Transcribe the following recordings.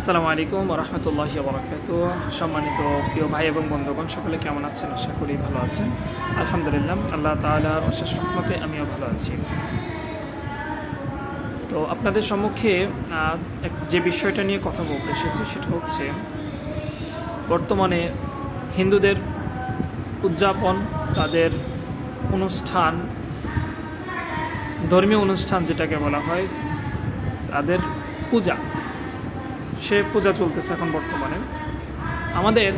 আসসালামু আলাইকুম রহমতুল্লাহ বরকাত। সম্মানিত প্রিয় ভাই এবং বন্ধুগণ, সকলে কেমন আছেন? আশা করি ভালো আছেন। আলহামদুলিল্লাহ, আল্লাহ তালার অশেষ রহমতে আমিও ভালো আছি। তো আপনাদের সম্মুখে যে বিষয়টা নিয়ে কথা বলতে এসেছি সেটা হচ্ছে, বর্তমানে হিন্দুদের উদযাপন, তাদের অনুষ্ঠান, ধর্মীয় অনুষ্ঠান যেটাকে বলা হয়, তাদের পূজা। সে পূজা চলতেছে এখন বর্তমানে। আমাদের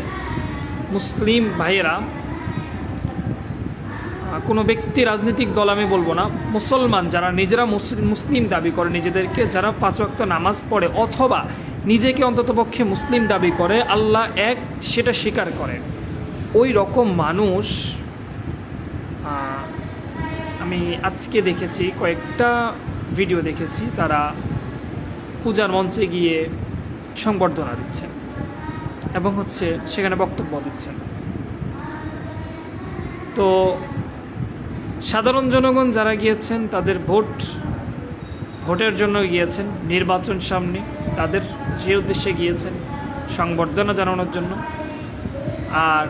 মুসলিম ভাইয়েরা কোনো ব্যক্তি রাজনৈতিক দল আমি বলব না, মুসলমান যারা নিজেরা মুসলিম দাবি করে নিজেদেরকে, যারা পাঁচ ওয়াক্ত নামাজ পড়ে অথবা নিজেকে অন্ততপক্ষে মুসলিম দাবি করে, আল্লাহ এক সেটা স্বীকার করে। ওই রকম মানুষ আমি আজকে দেখেছি, কয়েকটা ভিডিও দেখেছি, তারা পূজার মঞ্চে গিয়ে সংবর্ধনা দিচ্ছেন এবং হচ্ছে সেখানে বক্তব্য দিচ্ছেন। তো সাধারণ জনগণ যারা গিয়েছেন, তাদের ভোট, ভোটের জন্য গিয়েছেন, নির্বাচন সামনে, তাদের যে উদ্দেশ্যে গিয়েছেন, সংবর্ধনা জানানোর জন্য। আর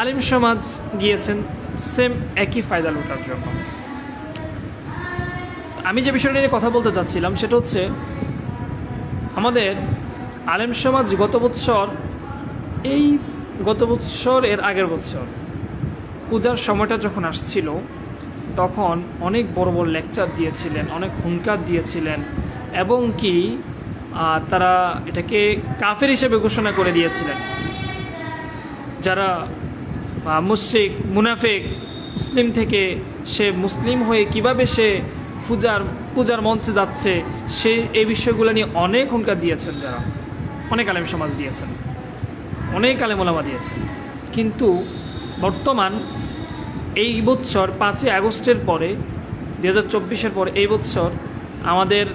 আলিম সমাজ গিয়েছেন, সেম একই ফায়দা লুটার জন্য। আমি যে বিষয়টা নিয়ে কথা বলতে চাচ্ছিলাম, সেটা হচ্ছে আমাদের আলেম সমাজ গত বৎসর, এই গত বৎসর, এর আগের বৎসর, পূজার সময়টা যখন আসছিল, তখন অনেক বড় বড় লেকচার দিয়েছিলেন, অনেক হুঙ্কার দিয়েছিলেন এবং কি তারা এটাকে কাফের হিসেবে ঘোষণা করে দিয়েছিলেন। যারা মুশরিক, মুনাফেক, মুসলিম থেকে সে মুসলিম হয়ে কীভাবে সে পূজার পূজার মঞ্চে যাচ্ছে, সে, এই বিষয়গুলো নিয়ে অনেক হুঙ্কার দিয়েছেন যারা। অনেক আলেম সমাজ দিয়েছেন, অনেক আলেমোলামা দিয়েছেন। কিন্তু বর্তমান এই বৎসর পাঁচই আগস্টের পরে দু হাজার চব্বিশের পরে এই বৎসর আমাদের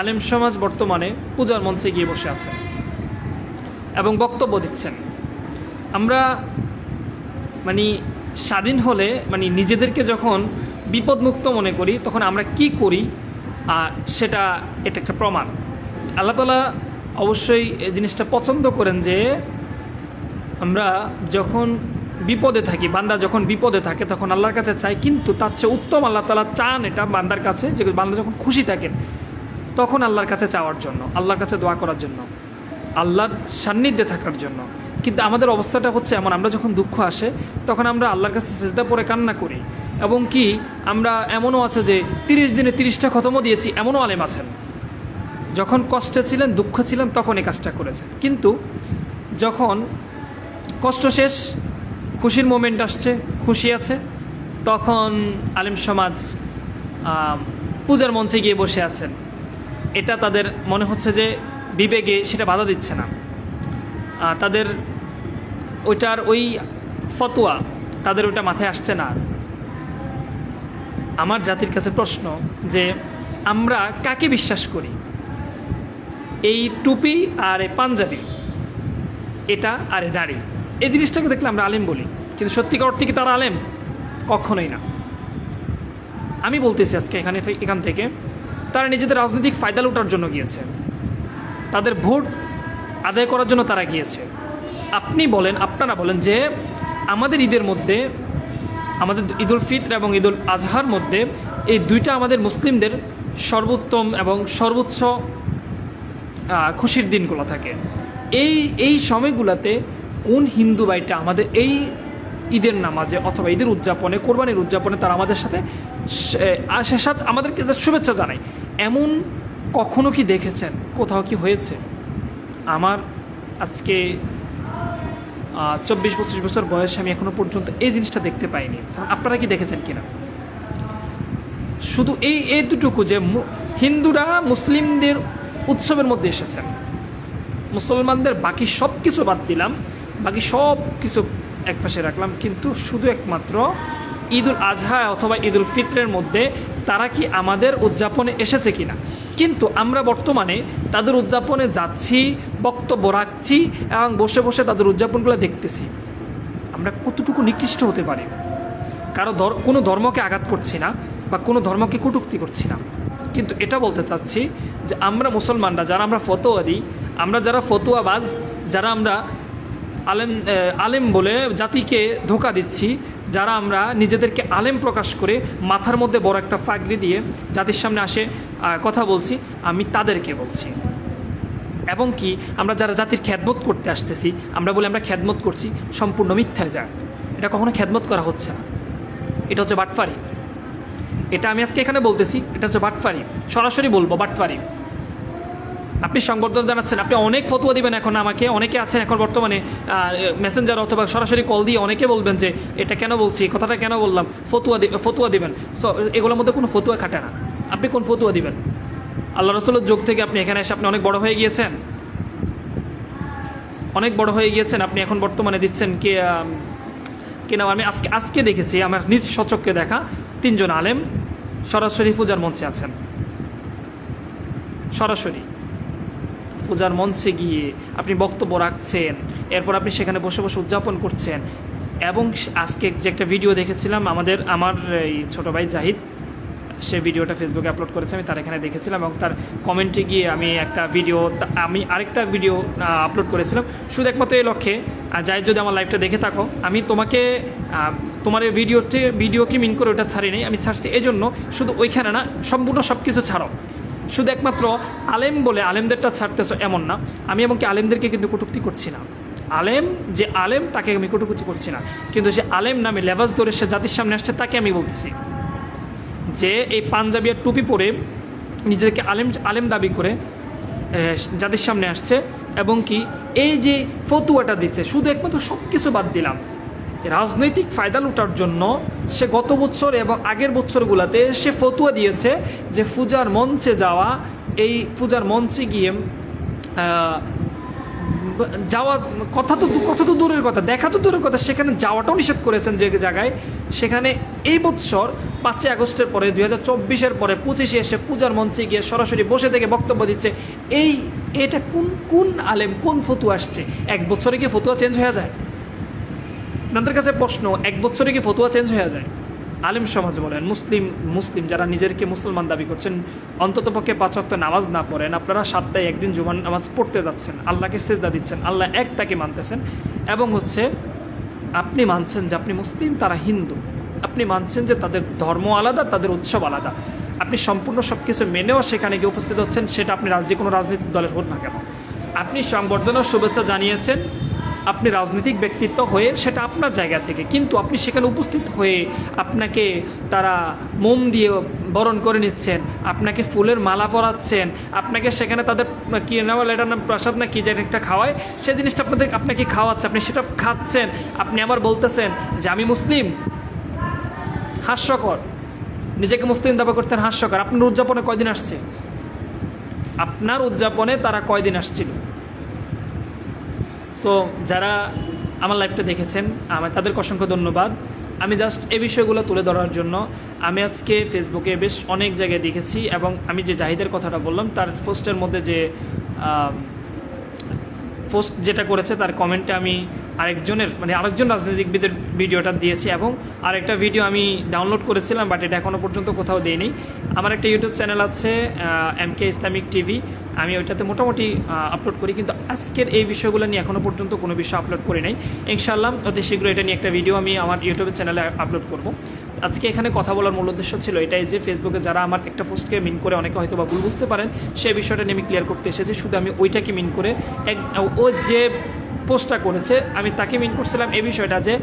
আলেম সমাজ বর্তমানে পূজার মঞ্চে গিয়ে বসে আছেন এবং বক্তব্য দিচ্ছেন। আমরা মানে স্বাধীন হলে মানে নিজেদেরকে যখন বিপদমুক্ত মনে করি, তখন আমরা কি করি? সেটা, এটা একটা প্রমাণ। আল্লাহ অবশ্যই এই জিনিসটা পছন্দ করেন যে আমরা যখন বিপদে থাকি, বান্দা যখন বিপদে থাকে তখন আল্লাহর কাছে চাই, কিন্তু তার চেয়ে উত্তম আল্লাহ তালা চান এটা বান্দার কাছে, যে বান্দা যখন খুশি থাকেন তখন আল্লাহর কাছে চাওয়ার জন্য, আল্লাহর কাছে দোয়া করার জন্য, আল্লাহর সান্নিধ্যে থাকার জন্য। কিন্তু আমাদের অবস্থাটা হচ্ছে এমন, আমরা যখন দুঃখ আসে, তখন আমরা আল্লাহর কাছে সেজদা পরে কান্না করি। এবং কি, আমরা এমনও আছে যে তিরিশ দিনে তিরিশটা খতমও দিয়েছি, এমনও আলেম আছেন। যখন কষ্টে ছিলেন, দুঃখ ছিলেন, তখন এই কাজটা করেছেন। কিন্তু যখন কষ্ট শেষ, খুশির মোমেন্ট আসছে, খুশি আছে, তখন আলিম সমাজ পূজার মঞ্চে গিয়ে বসে আছেন। এটা তাদের মনে হচ্ছে যে বিবেকে সেটা বাধা দিচ্ছে না। তাদের ওইটার ওই ফতোয়া তাদের ওইটা মাথায় আসছে না। আমার জাতির কাছে প্রশ্ন যে আমরা কাকে বিশ্বাস করি? এই টুপি আর এই পাঞ্জাবি, এটা আর এই দাড়ি। এই জিনিসটাকে দেখলে আমরা আলেম বলি, কিন্তু সত্যিকার অর্থে কি তারা আলেম? কখনোই না। আমি বলতেছি আজকে এখানে এখান থেকে, তারা নিজেদের রাজনৈতিক ফায়দা লুটার জন্য গিয়েছে। তাদের ভোট আদায় করার জন্য তারা গিয়েছে। আপনি বলেন, আপনারা বলেন যে আমাদের ঈদের মধ্যে, আমাদের ঈদুল ফিতর এবং ঈদুল আজহার মধ্যে এই দুইটা আমাদের মুসলিমদের সর্বোত্তম এবং সর্বোচ্চ খুশির দিনগুলো থাকে। এই এই সময়গুলোতে কোন হিন্দু ভাইটা আমাদের এই ঈদের নামাজে অথবা ঈদের উদযাপনে, কোরবানির উদযাপনে তারা আমাদের সাথে সে- সাথে আমাদেরকে শুভেচ্ছা জানায়। এমন কখনো কি দেখেছেন? কোথাও কি হয়েছে? আমার আজকে চব্বিশ পঁচিশ বছর বয়সে আমি এখনও পর্যন্ত এই জিনিসটা দেখতে পাইনি। আপনারা কি দেখেছেন কিনা? শুধু এই এই দুটুকু যে হিন্দুরা মুসলিমদের উৎসবের মধ্যে এসেছেন। মুসলমানদের বাকি সব কিছু বাদ দিলাম, বাকি সব কিছু এক পাশে রাখলাম, কিন্তু শুধু একমাত্র ঈদুল আজহা অথবা ঈদুল ফিতরের মধ্যে তারা কি আমাদের উদযাপনে এসেছে কিনা? কিন্তু আমরা বর্তমানে তাদের উদযাপনে যাচ্ছি, বক্তব্য রাখছি এবং বসে বসে তাদের উদযাপনগুলো দেখতেছি। আমরা কতটুকু নিকৃষ্ট হতে পারি? কারও কোনো ধর্মকে আঘাত করছি না বা কোনো ধর্মকে কটূক্তি করছি না। কিন্তু এটা বলতে চাচ্ছি যে আমরা মুসলমানরা, যারা আমরা ফতোয়া দিই আমরা যারা ফতোয়াবাজ, যারা আমরা আলেম আলেম বলে জাতিকে ধোকা দিচ্ছি, যারা আমরা নিজেদেরকে আলেম প্রকাশ করে মাথার মধ্যে বড় একটা ফাগড়ি দিয়ে জাতির সামনে আসে কথা বলছি, আমি তাদেরকে বলছি। এবং কি, আমরা যারা জাতির খ্যাদমত করতে আসতেছি, আমরা বলে আমরা খ্যাদমত করছি, সম্পূর্ণ মিথ্যা যায়। এটা কখনো খ্যাদমত করা হচ্ছে না। এটা হচ্ছে বাটফারি। এটা আমি আজকে এখানে বলতেছি এটা হচ্ছে বাটফারি। সরাসরি বলব বাটফারি। আপনি সংবর্ধনা জানাচ্ছেন আপনি অনেক ফতুয়া দিবেন এখন আমাকে অনেকে আছেন এখন বর্তমানে মেসেঞ্জার অথবা সরাসরি কল দিয়ে অনেকে বলবেন যে এটা কেন বলছি? কথাটা কেন বললাম? ফতুয়া ফতুয়া দিবেন। সো এগুলোর মধ্যে কোনো ফতুয়া খাটে না। আপনি কোন ফতুয়া দিবেন? আল্লাহ রসুলের যুগ থেকে আপনি এখানে এসে আপনি অনেক বড় হয়ে গিয়েছেন। অনেক বড় হয়ে গিয়েছেন আপনি এখন বর্তমানে দিচ্ছেন কি আম, কি নাম? আমি আজকে আজকে দেখেছি আমার নিজ সচককে দেখা তিনজন আলেম। সরাসরি পূজার মঞ্চে আছেন। সরাসরি। পূজার মঞ্চে গিয়ে আপনি বক্তব্য রাখছেন, এরপর আপনি সেখানে বসে বসে উদযাপন করছেন এবং আজকে যে একটা ভিডিও দেখেছিলাম, আমাদের, আমার এই ছোটো ভাই জাহিদ সে ভিডিওটা ফেসবুকে আপলোড করেছে, আমি তার এখানে দেখেছিলাম এবং তার কমেন্টে গিয়ে আমি একটা ভিডিও আমি আরেকটা ভিডিও আপলোড করেছিলাম। শুধু একমাত্র এই লক্ষ্যে। যাই যদি আমার লাইভটা দেখে থাকো, আমি তোমাকে তোমার এই ভিডিওতে ভিডিও কি মিন করে ওটা ছাড়ি আমি ছাড়ছি এই জন্য শুধু ওইখানে না, সম্পূর্ণ সব কিছু ছাড়ো। শুধু একমাত্র আলেম বলে আলেমদেরটা ছাড়তেছো এমন না, আমি এবং কি আলেমদেরকে কিন্তু কটুক্তি করছি না। আলেম, যে আলেম, তাকে আমি কটুক্তি করছি না। কিন্তু যে আলেম নামে লেবাস ধরে সে জাতির সামনে আসছে, তাকে আমি বলতেছি। যে এই পাঞ্জাবি আর টুপি পরে নিজেকে আলেম আলেম দাবি করে যাদের সামনে আসছে, এবং কি এই যে ফতুয়াটা দিচ্ছে, শুধু একমাত্র সব কিছু বাদ দিলাম। রাজনৈতিক ফায়দা লুটার জন্য সে গত বছর এবং আগের বছরগুলোতে সে ফতুয়া দিয়েছে যে পূজার মঞ্চে যাওয়া, এই পূজার মঞ্চে গিয়ে যাওয়া, কথা তো কথা তো দূরের কথা, দেখা তো দূরের কথা, সেখানে যাওয়াটাও নিষেধ করেছেন যে জায়গায়। সেখানে এই বছর পাঁচই আগস্টের পরে, দুই হাজার চব্বিশের পরে, পঁচিশে এসে পূজার মঞ্চে গিয়ে সরাসরি বসে থেকে বক্তব্য দিচ্ছে। এই, এটা কোন কোন আলেম, কোন ফতুয়া আসছে? এক বছরে কি ফতুয়া চেঞ্জ হয়ে যায়? আপনাদের কাছে প্রশ্ন, এক বছরে কি ফতুয়া চেঞ্জ হয়ে যায়? আলেম সমাজ বলেন, মুসলিম মুসলিম যারা নিজেদেরকে মুসলমান দাবি করছেন অন্ততপক্ষে পাঁচ ওয়াক্ত নামাজ না পড়েন, আপনারা সপ্তাহে একদিন জুমান নামাজ পড়তে যাচ্ছেন, আল্লাহকে সেজদা দিচ্ছেন, আল্লাহ এক তাকে মানতেছেন। এবং হচ্ছে, আপনি মানছেন যে আপনি মুসলিম, তারা হিন্দু। আপনি মানছেন যে তাদের ধর্ম আলাদা, তাদের উৎসব আলাদা। আপনি সম্পূর্ণ সব কিছু মেনেও সেখানে গিয়ে উপস্থিত হচ্ছেন, সেটা আপনি রাজ- যে কোনো রাজনৈতিক দলের হোক না কেন। আপনি সংবর্ধনার শুভেচ্ছা জানিয়েছেন আপনি রাজনৈতিক ব্যক্তিত্ব হয়ে সেটা আপনার জায়গা থেকে কিন্তু আপনি সেখানে উপস্থিত হয়ে আপনাকে তারা মোম দিয়ে বরণ করে নিচ্ছেন আপনাকে ফুলের মালা পরাচ্ছেন আপনাকে সেখানে তাদের কি নেওয়া বলে, এটার নাম প্রসাদ না কি যেন একটা খাওয়ায় সে জিনিসটা আপনাদের আপনাকে খাওয়াচ্ছে? আপনি সেটা খাচ্ছেন আপনি আবার বলতেছেন যে আমি মুসলিম। হাস্যকর। নিজেকে মুসলিম দাবা করতেন হাস্যকর। আপনার উদযাপনে কয়দিন আসছে? আপনার উদযাপনে তারা কয়দিন আসছিল? সো যারা আমার লাইফটা দেখেছেন আমার তাদেরকে অসংখ্য ধন্যবাদ। আমি জাস্ট এ বিষয়গুলো তুলে ধরার জন্য, আমি আজকে ফেসবুকে বেশ অনেক জায়গায় দেখেছি এবং আমি যে জাহিদের কথাটা বললাম, তার পোস্টের মধ্যে যে পোস্ট যেটা করেছে তার কমেন্টে আমি আরেকজনের মানে আরেকজন রাজনীতিবিদের ভিডিওটা দিয়েছি এবং আরেকটা ভিডিও আমি ডাউনলোড করেছিলাম বাট এটা এখনও পর্যন্ত কোথাও দিইনি। আমার একটা ইউটিউব চ্যানেল আছে এম কে ইসলামিক টিভি আমি ওইটাতে মোটামুটি আপলোড করি, কিন্তু আজকের এই বিষয়গুলো নিয়ে এখনও পর্যন্ত কোনো বিষয় আপলোড করি নাই। ইনশাআল্লাহ অতি শীঘ্র এটা নিয়ে একটা ভিডিও আমি আমার ইউটিউবের চ্যানেলে আপলোড করব। আজকে এখানে কথা বলার মূল উদ্দেশ্য ছিল এটাই যে ফেসবুকে যারা আমার একটা পোস্টকে মিন করে অনেকে হয়তো বা ভুল বুঝতে পারেন সেই বিষয়টা নিয়ে আমি ক্লিয়ার করতে এসেছি। শুধু আমি ওইটাকে মিন করে এক ও যে পোস্টটা করেছে আমি তাকে মিন করছিলাম এ বিষয়টা যে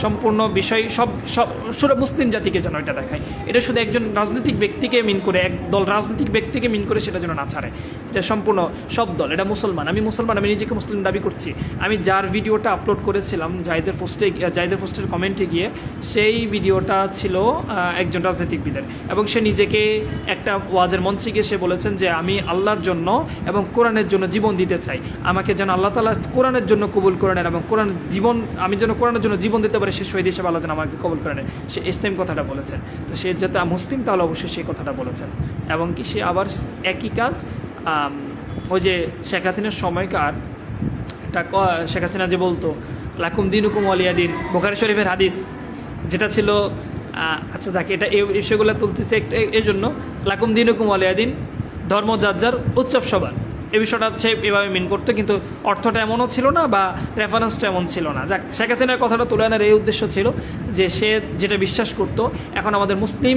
সম্পূর্ণ বিষয়, সব সব, শুধু মুসলিম জাতিকে যেন এটা দেখায়। এটা শুধু একজন রাজনৈতিক ব্যক্তিকে মিন করে, এক দল রাজনৈতিক ব্যক্তিকে মিন করে সেটা যেন না ছাড়ে। এটা সম্পূর্ণ সব দল, এটা মুসলমান। আমি মুসলমান, আমি নিজেকে মুসলিম দাবি করছি। আমি যার ভিডিওটা আপলোড করেছিলাম, জাহিদের পোস্টে, জাহিদের পোস্টের কমেন্টে গিয়ে, সেই ভিডিওটা ছিল একজন রাজনীতিকবিদের। এবং সে নিজেকে একটা ওয়াজের মঞ্চে গিয়ে সে বলেছেন যে, আমি আল্লাহর জন্য এবং কোরআনের জন্য জীবন দিতে চাই। আমাকে যেন আল্লাহ তালা কোরআনের জন্য কবুল করে নেন এবং কোরআন জীবন, আমি যেন কোরআনের জন্য জীবন দিতে পারে, সে শহীদ হিসেবে আল্লাহ যেন আমাকে কবল করে নেন সে ইসলাম কথাটা বলেছেন। তো সে যাতে মুসলিম, তাহলে অবশ্যই সেই কথাটা বলেছেন। এবং কি সে আবার একই কাজ ওই যে শেখ হাসিনার সময়কার একটা শেখ হাসিনা যে বলতো, লাকুম দিন হুকুম আলিয়া দিন বোখারি শরীফের হাদিস, যেটা ছিল আচ্ছা যাকে, এটা এই বিষয়গুলো তুলতেছে এই জন্য, লাকুম দিন হুকুম আলিয়াদিন ধর্ম যার যার উৎসব সবার। এই বিষয়টা সে এভাবে মিন করতো, কিন্তু অর্থটা এমনও ছিল না বা রেফারেন্সটা এমন ছিল না। যাক, শেখ হাসিনার কথাটা তুলে আনার এই উদ্দেশ্য ছিল যে সে যেটা বিশ্বাস করতো, এখন আমাদের মুসলিম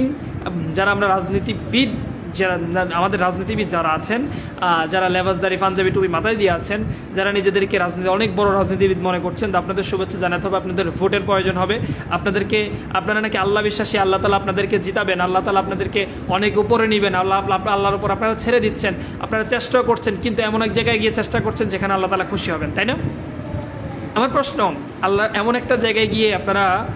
যারা আমরা রাজনীতিবিদ যারা আমাদের রাজনীতিবিদ যারা আছেন যারা লেবাসদারি, পাঞ্জাবি, টুপি মাথায় দিয়ে আছেন, যারা নিজেদেরকে রাজনীতি অনেক বড় রাজনীতিবিদ মনে করছেন, তো আপনাদের শুভেচ্ছা জানাতে হবে, আপনাদের ভোটের প্রয়োজন হবে। আপনাদেরকে আপনারা নাকি আল্লাহ বিশ্বাসী, আল্লাহ তালা আপনাদেরকে জিতাবেন, আল্লাহ তালা আপনাদেরকে অনেক উপরে নেবেন, আল্লাহ আল্লাহ- আল্লাহর উপর আপনারা ছেড়ে দিচ্ছেন, আপনারা চেষ্টাও করছেন, কিন্তু এমন এক জায়গায় গিয়ে চেষ্টা করছেন যেখানে আল্লাহ তালা খুশি হবেন, তাই না? আমার প্রশ্ন, আল্লাহ এমন একটা জায়গায় গিয়ে আপনারা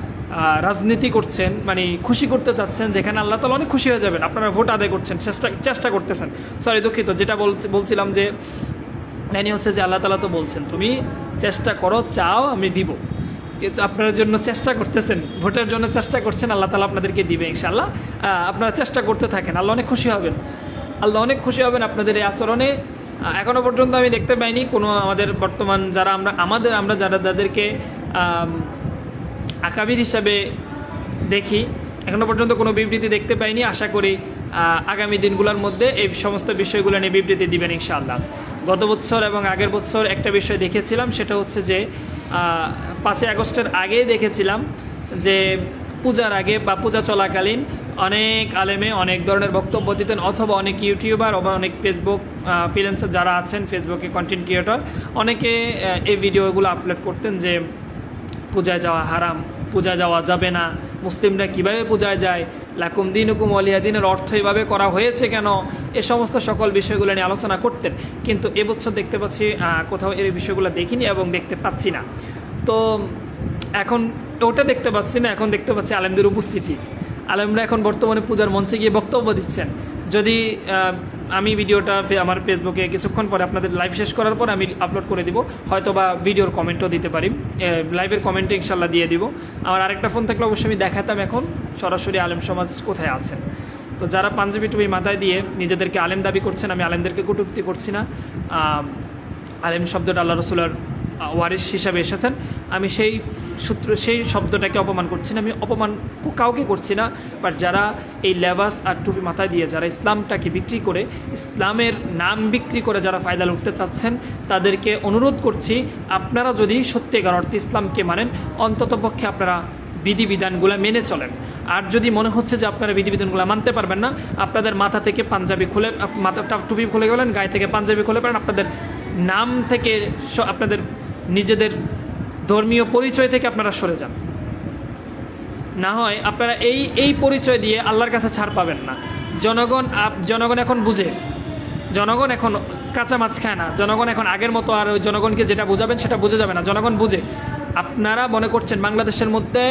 রাজনীতি করছেন মানে খুশি করতে চাচ্ছেন যেখানে আল্লাহ তালা অনেক খুশি হয়ে যাবেন। আপনারা ভোট আদায় করছেন চেষ্টা চেষ্টা করতেছেন। সরি দুঃখিত যেটা বলছি বলছিলাম যে এনি হচ্ছে যে আল্লাহ তালা তো বলছেন তুমি চেষ্টা করো চাও আমি দিব। কিন্তু আপনার জন্য চেষ্টা করতেছেন ভোটের জন্য চেষ্টা করছেন আল্লাহ তালা আপনাদেরকে দিবে ইনশাল্লাহ আপনারা চেষ্টা করতে থাকেন আল্লাহ অনেক খুশি হবেন। আল্লাহ অনেক খুশি হবেন আপনাদের এই আচরণে। আহ, এখনও পর্যন্ত আমি দেখতে পাইনি কোনো আমাদের বর্তমান যারা আমরা আমাদের আমরা যারা যাদেরকে আকাবির হিসাবে দেখি। এখনও পর্যন্ত কোনো বিবৃতি দেখতে পাইনি। আশা করি আগামী দিনগুলোর মধ্যে এই সমস্ত বিষয়গুলো নিয়ে বিবৃতি দিবেন ইনশাআল্লাহ। গত বছর এবং আগের বছর একটা বিষয় দেখেছিলাম, সেটা হচ্ছে যে পাঁচই আগস্টের আগেই দেখেছিলাম যে, পূজার আগে বা পূজা চলাকালীন অনেক আলেমে অনেক ধরনের বক্তব্য দিতেন, অথবা অনেক ইউটিউবার অথবা অনেক ফেসবুক ফ্রিল্যান্সার যারা আছেন ফেসবুকে কন্টেন্ট ক্রিয়েটর অনেকে এই ভিডিওগুলো আপলোড করতেন যে পূজায় যাওয়া হারাম পূজা যাওয়া যাবে না। মুসলিমরা কীভাবে পূজায় যায়? লাকুম দিন হুকুম দিনের অর্থ এভাবে করা হয়েছে কেন? এ সমস্ত সকল বিষয়গুলো নিয়ে আলোচনা করতেন। কিন্তু এবছর দেখতে পাচ্ছি কোথাও এই বিষয়গুলো দেখিনি এবং দেখতে পাচ্ছি না। তো, এখন ওটা দেখতে পাচ্ছি না, এখন দেখতে পাচ্ছি আলেমদের উপস্থিতি। আলেমরা এখন বর্তমানে পূজার মঞ্চে গিয়ে বক্তব্য দিচ্ছেন। যদি আমি ভিডিওটা আমার ফেসবুকে কিছুক্ষণ পরে আপনাদের লাইভ শেষ করার পর আমি আপলোড করে দিব হয়তো বা ভিডিওর কমেন্টও দিতে পারি। লাইভের কমেন্টে ইনশাল্লাহ দিয়ে দিব। আমার আরেকটা ফোন থাকলে অবশ্যই আমি দেখাতাম এখন, সরাসরি আলেম সমাজ কোথায় আছেন? তো যারা পাঞ্জাবি টুপি মাথায় দিয়ে নিজেদেরকে আলেম দাবি করছেন, আমি আলেমদেরকে কটূক্তি করছি না। আলেম শব্দটা আল্লাহ রসুলার ওয়ারিস হিসাবে এসেছেন। আমি সেই সূত্র, সেই শব্দটাকে অপমান করছি না। আমি অপমান কাউকে করছি না বাট যারা এই লেবাস আর টুপি মাথায় দিয়ে, যারা ইসলামটাকে বিক্রি করে, ইসলামের নাম বিক্রি করে যারা ফায়দা লুটতে চাচ্ছেন, তাদেরকে অনুরোধ করছি, আপনারা যদি সত্যিকার অর্থে ইসলামকে মানেন অন্ততপক্ষে আপনারা বিধিবিধানগুলো মেনে চলেন। আর যদি মনে হচ্ছে যে আপনারা বিধিবিধানগুলো মানতে পারবেন না, আপনাদের মাথা থেকে পাঞ্জাবি খুলে মাথাটা টুপি খুলে গেলেন, গায়ে থেকে পাঞ্জাবি খুলে পারেন আপনাদের নাম থেকে আপনাদের নিজেদের ধর্মীয় পরিচয় থেকে আপনারা সরে যান। না হয় আপনারা এই এই পরিচয় দিয়ে আল্লাহর কাছে ছাড় পাবেন না। জনগণ জনগণ এখন বুঝে। জনগণ এখন কাঁচা মাছ খায় না। জনগণ এখন আগের মতো আর ওই জনগণকে যেটা বোঝাবেন সেটা বুঝে যাবে না। জনগণ বুঝে। আপনারা মনে করছেন বাংলাদেশের মধ্যে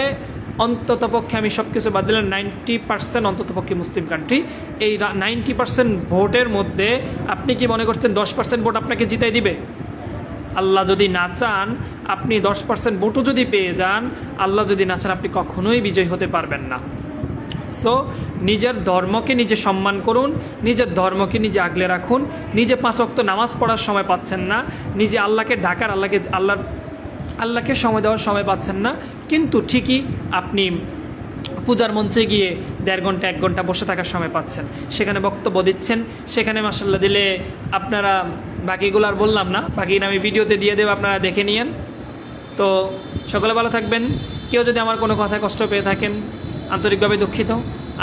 অন্তত পক্ষে আমি সব কিছু বাদ দিলাম। নাইনটি পার্সেন্ট অন্তত পক্ষে মুসলিম কান্ট্রি এই নাইনটি পার্সেন্ট ভোটের মধ্যে আপনি কি মনে করছেন দশ পার্সেন্ট ভোট আপনাকে জিতাই দিবে? আল্লাহ যদি না চান, আপনি দশ পার্সেন্ট ভোটও যদি পেয়ে যান, আল্লাহ যদি না চান, আপনি কখনোই বিজয়ী হতে পারবেন না। সো নিজের ধর্মকে নিজে সম্মান করুন, নিজের ধর্মকে নিজে আগলে রাখুন, নিজে পাঁচ ওয়াক্ত নামাজ পড়ার সময় পাচ্ছেন না, নিজে আল্লাহকে ডাকার, আল্লাহকে, আল্লাহর, আল্লাহকে সময় দেওয়ার সময় পাচ্ছেন না, কিন্তু ঠিকই আপনি পূজার মঞ্চে গিয়ে দেড় ঘণ্টা, এক ঘণ্টা বসে থাকার সময় পাচ্ছেন। সেখানে বক্তব্য দিচ্ছেন, সেখানে মাসাল্লাহ দিলে আপনারা বাকিগুলো আর বললাম না। বাকি আমি ভিডিওতে দিয়ে দেবো, আপনারা দেখে নিয়েন। তো সকলে ভালো থাকবেন। কেউ যদি আমার কোনো কথায় কষ্ট পেয়ে থাকেন, আন্তরিকভাবে দুঃখিত।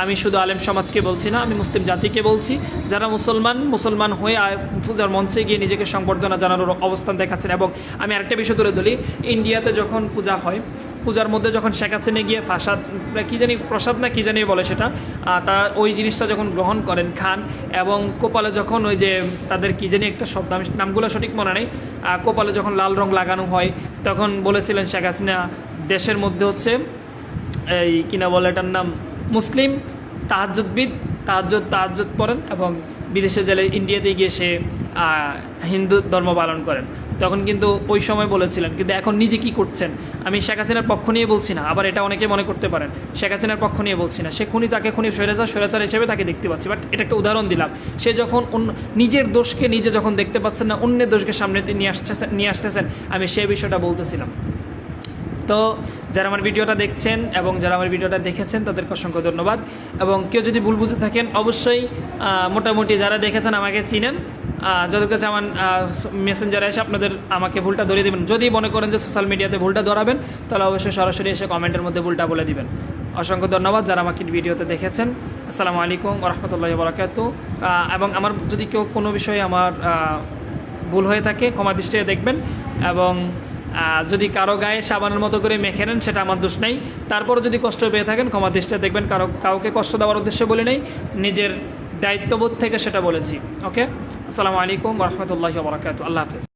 আমি শুধু আলেম সমাজকে বলছি না, আমি মুসলিম জাতিকে বলছি। যারা মুসলমান মুসলমান হয়ে পূজার মঞ্চে গিয়ে নিজেকে সংবর্ধনা জানানোর অবস্থান দেখাচ্ছেন। এবং আমি আরেকটা বিষয় তুলে ধরি, ইন্ডিয়াতে যখন পূজা হয়, পূজার মধ্যে যখন শেখ হাসিনা গিয়ে ফাঁসাদ কী জানি প্রসাদ না কী জানি বলে সেটা তা ওই জিনিসটা যখন গ্রহণ করেন খান, এবং কোপালে যখন ওই যে তাদের কী জানি একটা শব্দ, আমি নামগুলো সঠিক মনে নেই কোপালে যখন লাল রং লাগানো হয়, তখন বলেছিলেন শেখ হাসিনা, দেশের মধ্যে হচ্ছে, এই কিনা বলে এটার নাম মুসলিম তাহাজ্জুদবিদ, তাহাজ্জুদ তাহাজ্জুদ পড়েন এবং বিদেশে জেলে ইন্ডিয়াতে গিয়ে সে হিন্দু ধর্ম পালন করেন। তখন কিন্তু ওই সময় বলেছিলেন, কিন্তু এখন নিজে কি করছেন? আমি শেখ হাসিনার পক্ষ নিয়ে বলছি না, আবার এটা অনেকে মনে করতে পারেন। শেখ হাসিনার পক্ষ নিয়ে বলছি না। সে খুনি তাকে খুনি, স্বৈরাচার স্বৈরাচার হিসেবে তাকে দেখতে পাচ্ছি। বাট এটা একটা উদাহরণ দিলাম। সে যখন নিজের দোষকে নিজে যখন দেখতে পাচ্ছেন না, অন্যের দোষকে সামনে নিয়ে আসতেছেন নিয়ে আসতেছেন, আমি সেই বিষয়টা বলতেছিলাম। তো যারা আমার ভিডিওটা দেখছেন এবং যারা আমার ভিডিওটা দেখেছেন, তাদেরকে অসংখ্য ধন্যবাদ। এবং কেউ যদি ভুল বুঝে থাকেন, অবশ্যই মোটামুটি যারা দেখেছেন আমাকে চিনেন। যাদের কাছে আমার মেসেঞ্জারে এসে আপনাদের আমাকে ভুলটা ধরিয়ে দেবেন। যদি মনে করেন যে সোশ্যাল মিডিয়াতে ভুলটা ধরাবেন, তাহলে অবশ্যই সরাসরি এসে কমেন্টের মধ্যে ভুলটা বলে দিবেন। অসংখ্য ধন্যবাদ যারা আমাকে ভিডিওতে দেখেছেন। আসসালামু আলাইকুম রহমতুল্লাহ বরাকাতু এবং আমার, যদি কেউ কোনো বিষয়ে আমার ভুল হয়ে থাকে, ক্ষমা দৃষ্টিতে দেখবেন। এবং যদি কারও গায়ে সাবানের মতো করে মেখে নেন, সেটা আমার দোষ নেই। তারপরও যদি কষ্ট পেয়ে থাকেন, ক্ষমা দৃষ্টিতে দেখবেন কারও, কাউকে কষ্ট দেওয়ার উদ্দেশ্যে বলে নেই, নিজের দায়িত্ববোধ থেকে সেটা বলেছি। ওকে আসসালামু আলাইকুম রহমতুল্লাহ বরাকাত আল্লাহ হাফেজ।